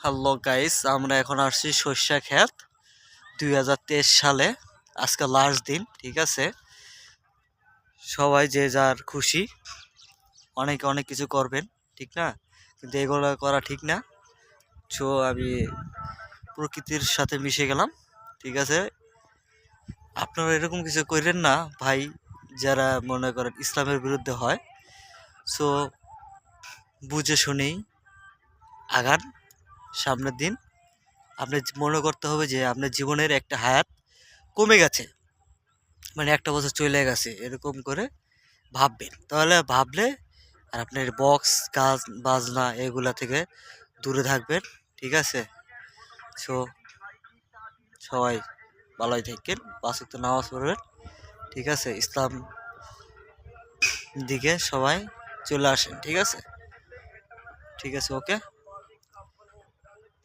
Hello guys আমরা এখন আসছি সর্ষা ক্ষেত দু হাজার তেইশ সালে। আজকে লাস্ট দিন, ঠিক আছে? সবাই যে যার খুশি, অনেকে অনেক কিছু করবেন, ঠিক না? কিন্তু এগুলো করা ঠিক না। সো আমি প্রকৃতির সাথে মিশে গেলাম, ঠিক আছে? আপনারা এরকম কিছু করেন না, ভাই, যারা মনে করেন ইসলামের বিরুদ্ধে হয়। সো বুঝে শুনেই আগান। সামনের দিন আপনি মনে করতে হবে যে আপনার জীবনের একটা হায়াত কমে গেছে। মানে একটা বছর চলে গেছে, এরকম করে ভাববেন। তাহলে ভাবলে আর আপনার বক্স গাছ বাজনা এগুলা থেকে দূরে থাকবেন, ঠিক আছে? সো সবাই ভালোই থাকেন পাঁচ তো নামাজ পড়বেন, ঠিক আছে? ইসলাম দিকে সবাই চলে আসেন, ঠিক আছে? ঠিক আছে ওকে